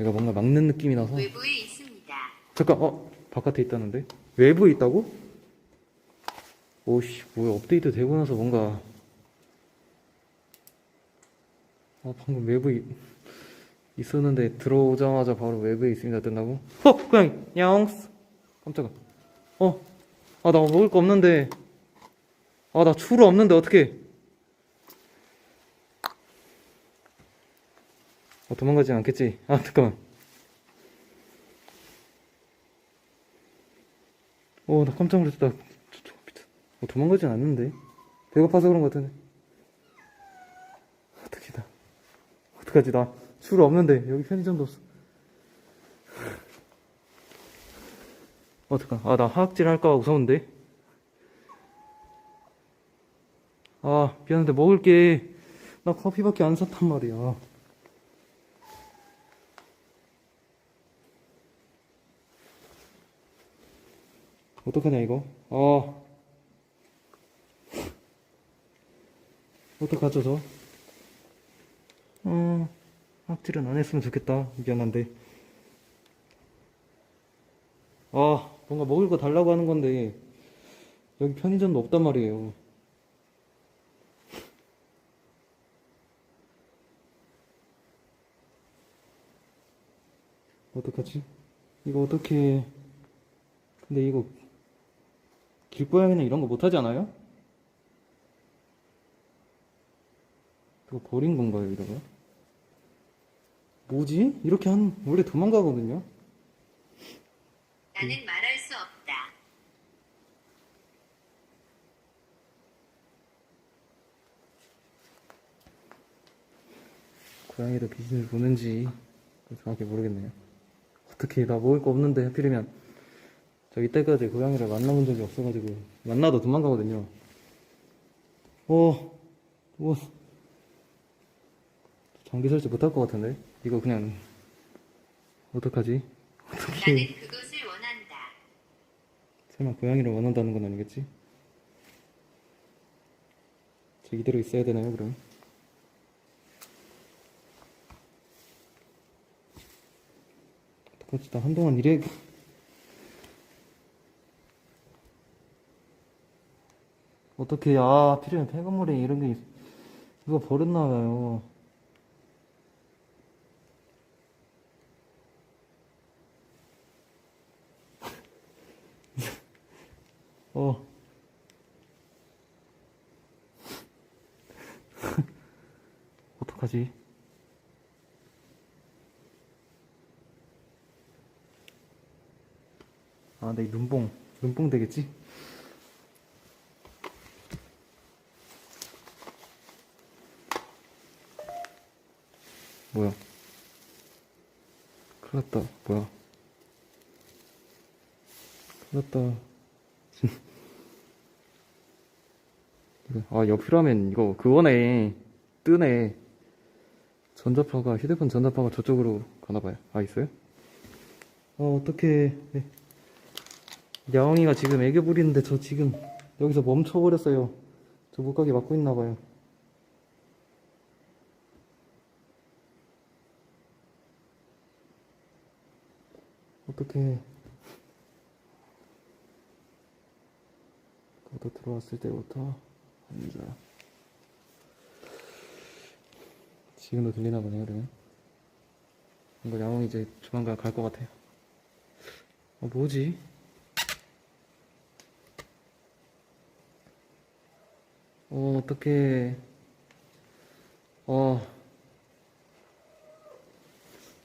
제가 뭔가 막는 느낌이 나서. 외부에 있습니다. 잠깐 어 바깥에 있다는데? 외부에 있다고? 오씨 뭐야 업데이트 되고 나서 뭔가. 아 방금 외부에 있- 있었는데 들어오자마자 바로 외부에 있습니다. 뜬다고? 어 고양이 야옹스. 깜짝아. 어아 나 먹을 거 없는데. 아 나 추루 없는데 어떡해 어 도망가진 않겠지 아 잠깐만 어, 나 깜짝 놀랐다. 어, 도망가진 않는데. 배고파서 그런 것 같은데. 어떡해, 나. 어떡하지, 나. 술 없는데. 여기 편의점도 없어. 어떡하, 아, 나 하악질 할까봐 무서운데. 아, 미안한데, 먹을 게, 나 커피밖에 안 샀단 말이야. 어떡하냐 이거? 아 어떡하죠 저? 어, 학질은 안 했으면 좋겠다. 미안한데. 아 뭔가 먹을 거 달라고 하는 건데 여기 편의점도 없단 말이에요. 어떡하지? 이거 어떻게 근데 이거 길고양이는 이런 거 못하지 않아요? 이거 버린 건가요, 이러고? 뭐지? 이렇게 한, 원래 도망가거든요? 나는 말할 수 없다. 고양이도 귀신을 보는지 정확히 모르겠네요. 어떻게, 나 먹을 거 없는데 하필이면, 저 이때까지 고양이를 만나본 적이 없어가지고, 만나도 도망가거든요. 어, 뭐, 장기 설치 못할 것 같은데? 이거 그냥, 어떡하지? 어떻게. 나는 그것을 원한다. 설마 고양이를 원한다는 건 아니겠지? 저 이대로 있어야 되나요, 그럼? 어떡하지? 나 한동안 이래. 어떻게, 아, 필요한 폐건물에 이런 게, 있... 누가 버렸나 봐요. 어. 어떡하지? 아, 내 눈뽕, 눈뽕 되겠지? 뭐야? 큰일 났다. 뭐야? 큰일 났다. 아, 옆이라면 이거 그거네. 뜨네. 전자파가, 휴대폰 전자파가 저쪽으로 가나봐요. 아, 있어요? 어, 어떡해. 네. 야옹이가 지금 애교 부리는데 저 지금 여기서 멈춰버렸어요. 저 못 가게 막고 있나봐요. 어떡해. 너도 들어왔을 때부터 앉아. 지금도 들리나 보네요, 그러면. 뭔가 야옹이 이제 조만간 갈 것 같아요. 어, 뭐지? 어, 어떡해. 어.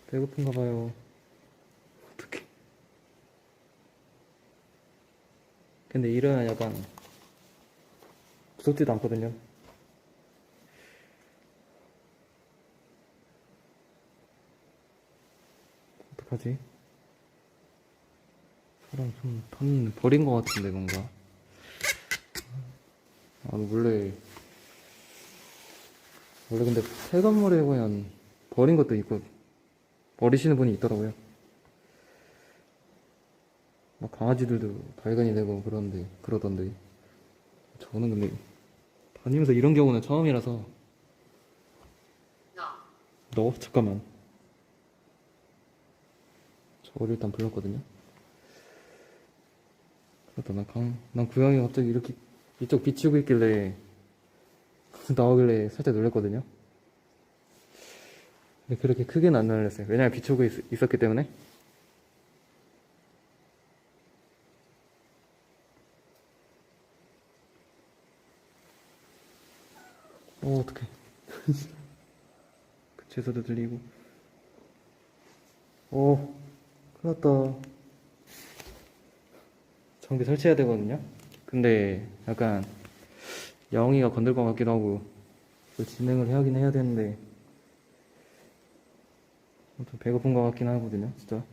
배고픈가 봐요. 어떡해. 근데 일은 약간 무섭지도 않거든요. 어떡하지? 사람 좀턴 버린 것 같은데 뭔가. 아 원래 원래 근데 폐건물에 그냥 버린 것도 있고 버리시는 분이 있더라고요. 막 강아지들도 발견이 되고 그런데 그러던데 저는 근데 다니면서 이런 경우는 처음이라서 너너 잠깐만 저를 일단 불렀거든요. 그러다 난 강, 난 구형이 갑자기 이렇게 이쪽 비치고 있길래 나오길래 살짝 놀랐거든요. 근데 그렇게 크게는 안 놀랐어요. 왜냐면 비추고 있, 있었기 때문에. 어, 어떡해. 그치에서도 들리고. 어, 큰일 났다. 장비 설치해야 되거든요? 근데 약간 영희가 건들 것 같기도 하고 또 진행을 하긴 해야 되는데 좀 배고픈 것 같긴 하거든요, 진짜.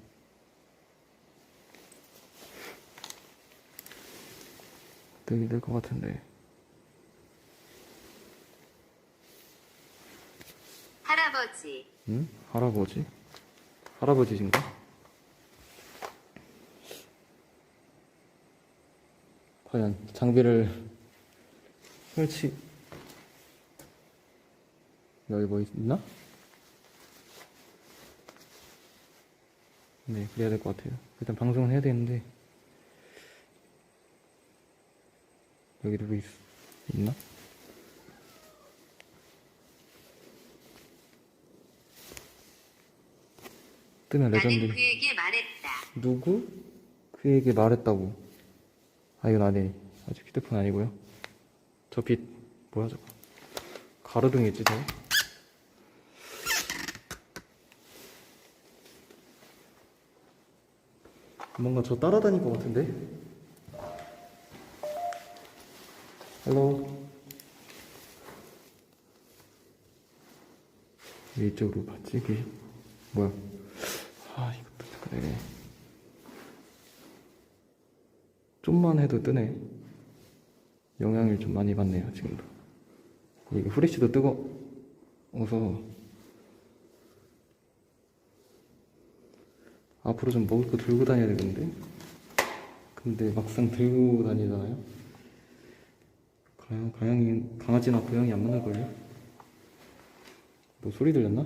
되게 힘들 것 같은데. 할아버지, 응? 할아버지? 할아버지신가? 과연 장비를 설치 여기 뭐 있나? 네 그래야 될 것 같아요 일단 방송을 해야 되는데 여기 누구 있, 있나? 뜨면 나는 레전드 그에게 말했다. 누구? 그에게 말했다고. 아, 이건 아니. 아직 휴대폰 아니고요. 저 빛, 뭐야, 저거. 가로등이지, 저거? 뭔가 저 따라다닐 것 같은데? 헬로. 왜 이쪽으로? 그, 뭐야. 아, 이것도 그래. 좀만 해도 뜨네. 영향을 좀 많이 받네요, 지금도. 이게 후레쉬도 뜨거워서. 앞으로 좀 먹을 거 들고 다녀야 되는데. 근데 막상 들고 다니잖아요? 가양, 가양이, 강아지나 고양이 안 만날걸요? 뭐 소리 들렸나?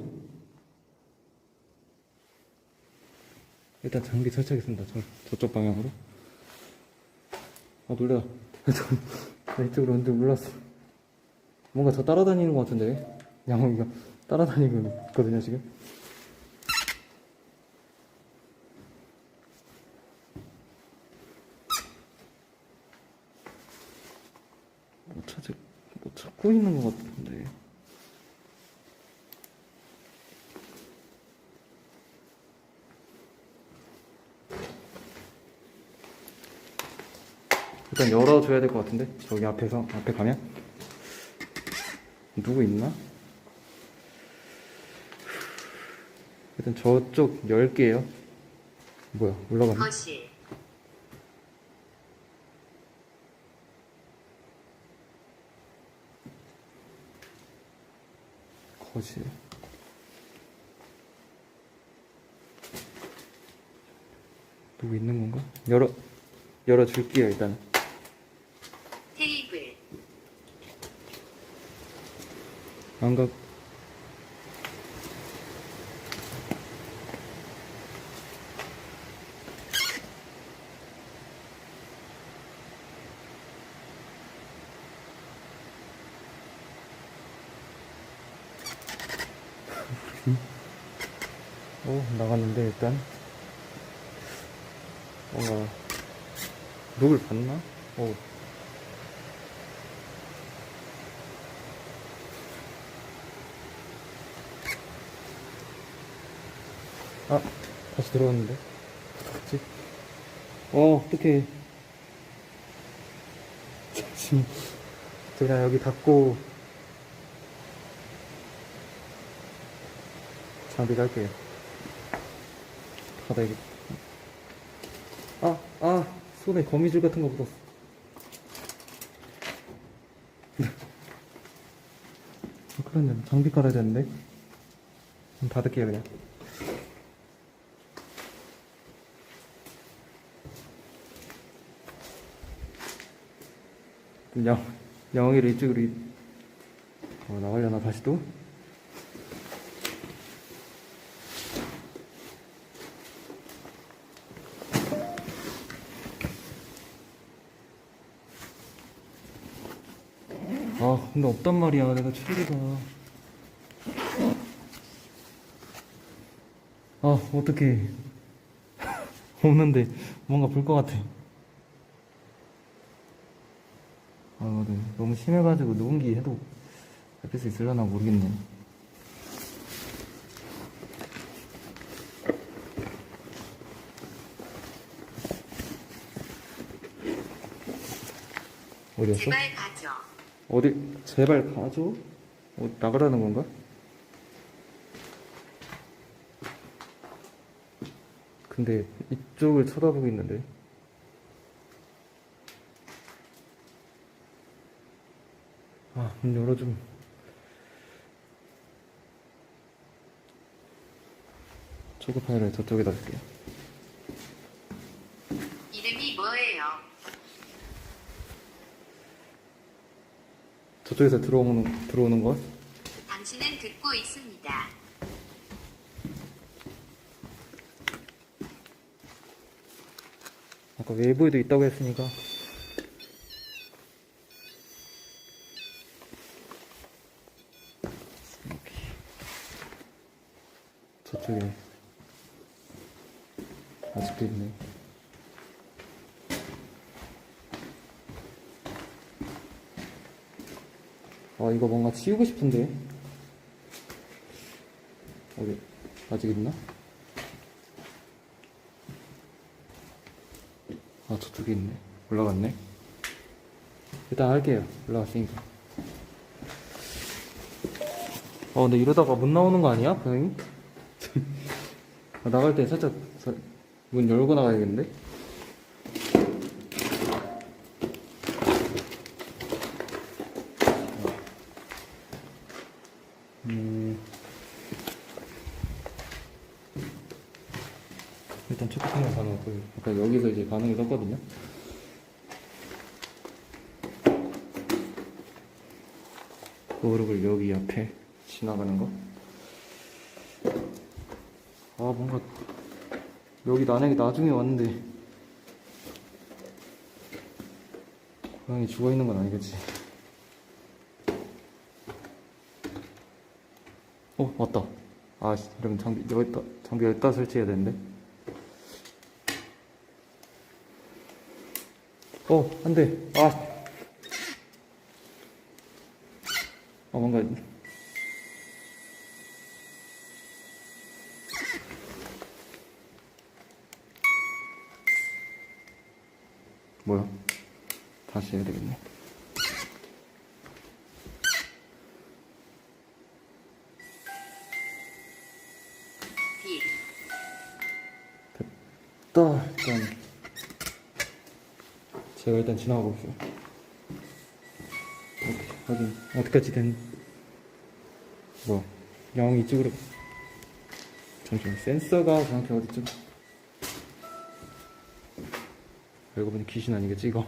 일단 장비 설치하겠습니다. 저, 저쪽 방향으로. 아, 놀래라. 나 이쪽으로 언제 몰랐어. 뭔가 저 따라다니는 것 같은데. 양호이가 따라다니고 있거든요, 지금. 못 찾을, 못 찾고 있는 것 같은데. 일단 열어줘야 될 것 같은데? 저기 앞에서 앞에 가면? 누구 있나? 일단 저쪽 열게요. 뭐야 올라가네. 거실, 거실. 누구 있는 건가? 열어 열어줄게요 일단 안가 어 나갔는데 일단. 뭔가 누굴 봤나? 어 아, 다시 들어왔는데. 어떡하지? 어, 어떡해. 지금, 제가 여기 닫고, 장비 갈게요. 닫아야겠다. 아, 아, 손에 거미줄 같은 거 묻었어. 아, 큰일 났네. 장비 깔아야 되는데. 그럼 닫을게요, 그냥. 영, 영이를 이쪽으로 어, 나가려나 다시 또? 아 근데 없단 말이야. 내가 최대다. 아 어떡해. 없는데 뭔가 볼 것 같아. 아 네. 너무 심해가지고 누군기 해도 잡힐 수 있으려나 모르겠네 어디였어? 제발 가져. 어디 제발 가줘? 어, 나가라는 건가? 근데 이쪽을 쳐다보고 있는데 아, 문 열어좀 초코 파일을 저쪽에다 줄게요 이름이 뭐예요? 저쪽에서 들어오는 들어오는 것? 당신은 듣고 있습니다. 아까 외부에도 있다고 했으니까 이렇게 저쪽에 아직도 있네 아 이거 뭔가 치우고 싶은데 어디 아직 있나? 아 저쪽에 있네 올라갔네 일단 할게요 올라갔으니까 어 근데 이러다가 못 나오는 거 아니야 고양이? 아, 나갈 때 살짝 서- 문 열고 나가야겠는데? 음 일단 초코파이 사놓고 아까 여기서 이제 반응이 떴거든요 그룹을 여기 옆에 지나가는 거. 아 뭔가 여기 만약에 나중에 왔는데 고양이 죽어 있는 건 아니겠지? 어 왔다. 아 씨, 이러면 장비 여기다 장비 여기다 설치해야 되는데. 어 안돼. 아. 아 뭔가 뭐야? 다시 해야 되겠네. 딜. 또 일단 제가 일단 있어요. 오케이, 확인. 어디까지 된? 뭐 영 이쪽으로. 잠시만 센서가 정확히 어디쯤? 알고 보니 귀신 아니겠지 이거?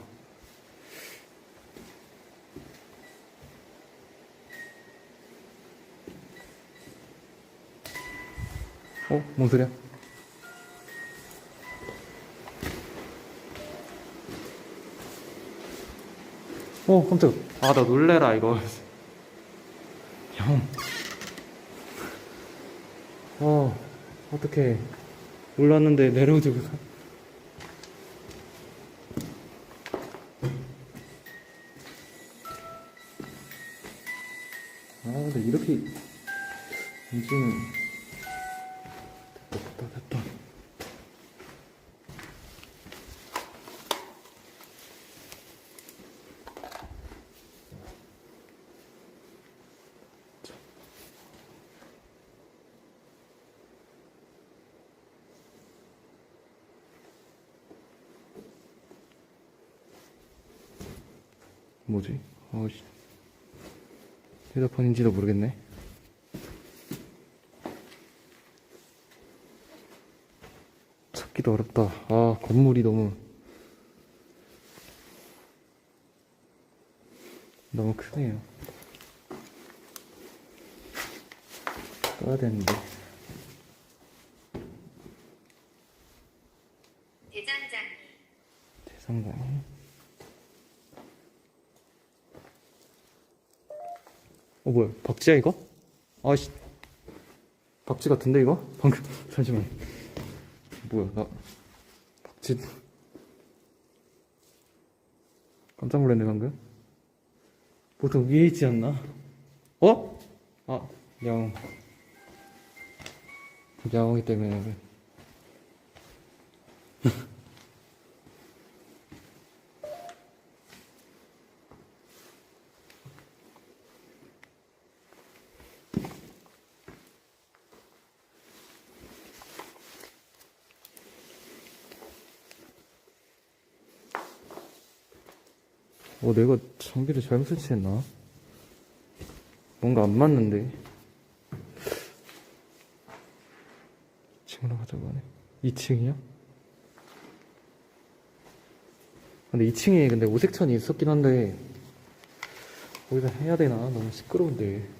어? 뭔 소리야? 어, 깜짝. 아, 나 놀래라, 이거. 형. 어, 어떡해. 몰랐는데 내려오지 뭐지? 아씨. 휴대폰인지도 모르겠네. 찾기도 어렵다. 아, 건물이 너무. 너무 크네요. 떠야 되는데. 대장장이. 대상당히. 어 뭐야 박쥐야 이거? 아씨 박쥐 같은데 이거? 방금 잠시만 뭐야 나 박쥐 깜짝 놀랐네 방금 보통 위에 있지 않나? 어? 아 야옹 야옹이 때문에 어, 내가 장비를 잘못 설치했나? 뭔가 안 맞는데. 2층으로 가자고 하네. 2층이야? 근데 2층에 근데 오색천이 있었긴 한데, 거기서 해야 되나? 너무 시끄러운데.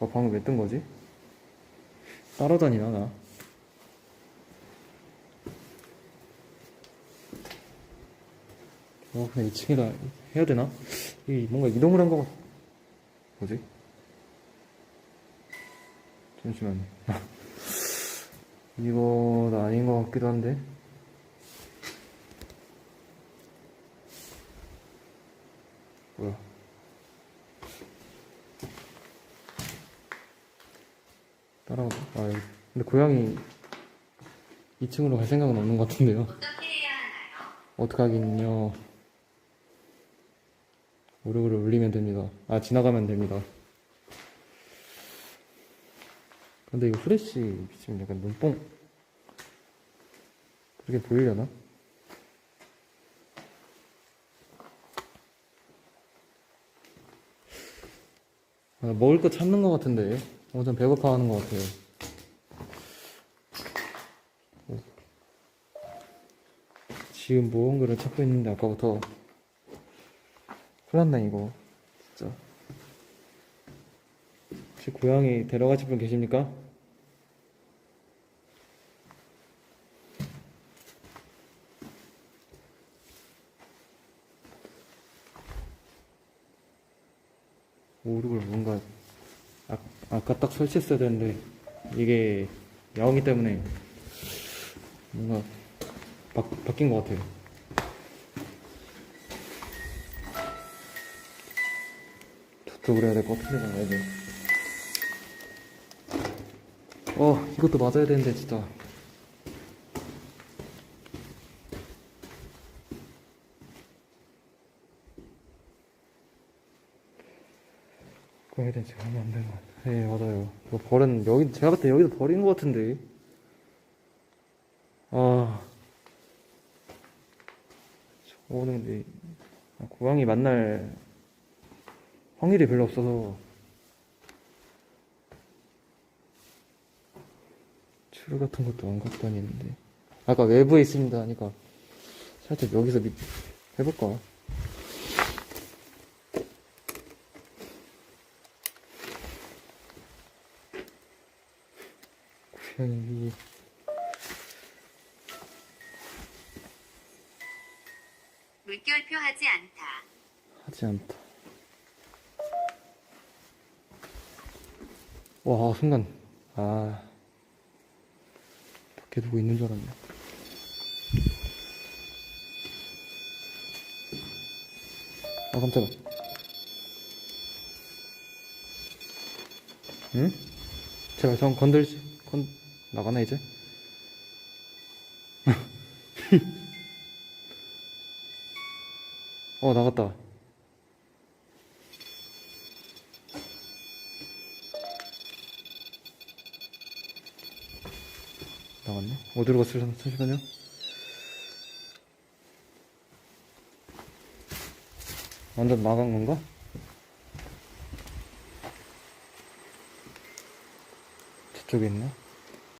어, 방금 왜 뜬 거지? 따라다니나, 나? 어, 그냥 2층이다. 해야 되나? 이 뭔가 이동을 한 거 같... 뭐지? 잠시만요. 이건 아닌 것 같기도 한데. 뭐야? 따라오고. 아, 여기. 근데 고양이 2층으로 갈 생각은 없는 것 같은데요. 어떻게 해야 하나요? 어떻게 하긴요. 무릎을 올리면 됩니다. 아, 지나가면 됩니다. 근데 이거 후레쉬 비치면 약간 눈뽕. 그렇게 보이려나? 아, 먹을 거 찾는 것 같은데. 엄청 배고파 하는 것 같아요. 지금 무언가를 찾고 있는데 아까부터 큰일 났네 이거 진짜 혹시 고양이 데려가실 분 계십니까? 오르골 뭔가 아, 아까 딱 설치했어야 되는데 이게 야옹이 때문에 뭔가 바, 바뀐 것 같아요. 저쪽으로 해야 될 것 같은데, 가야 돼. 어, 이것도 맞아야 되는데, 진짜. 그거에 대해 제가 하면 안 되는 것 같아요. 네, 맞아요. 이거 버린, 여기, 제가 봤을 때 여기도 버린 것 같은데. 아. 저거는 근데, 아, 고양이 만날 확률이 별로 없어서. 줄 같은 것도 안 갖고 다니는데. 아까 외부에 있습니다 하니까 살짝 여기서 밑, 해볼까? 고양이 물결표 하지 않다. 하지 않다. 와, 순간, 아, 밖에 누구 있는 줄 알았네. 아, 깜짝아. 응? 제발 전 건들지, 건, 나가나, 이제? 어, 나갔다. 나갔네? 어디로 갔을 잠시만요. 완전 나간 건가? 저쪽에 있나?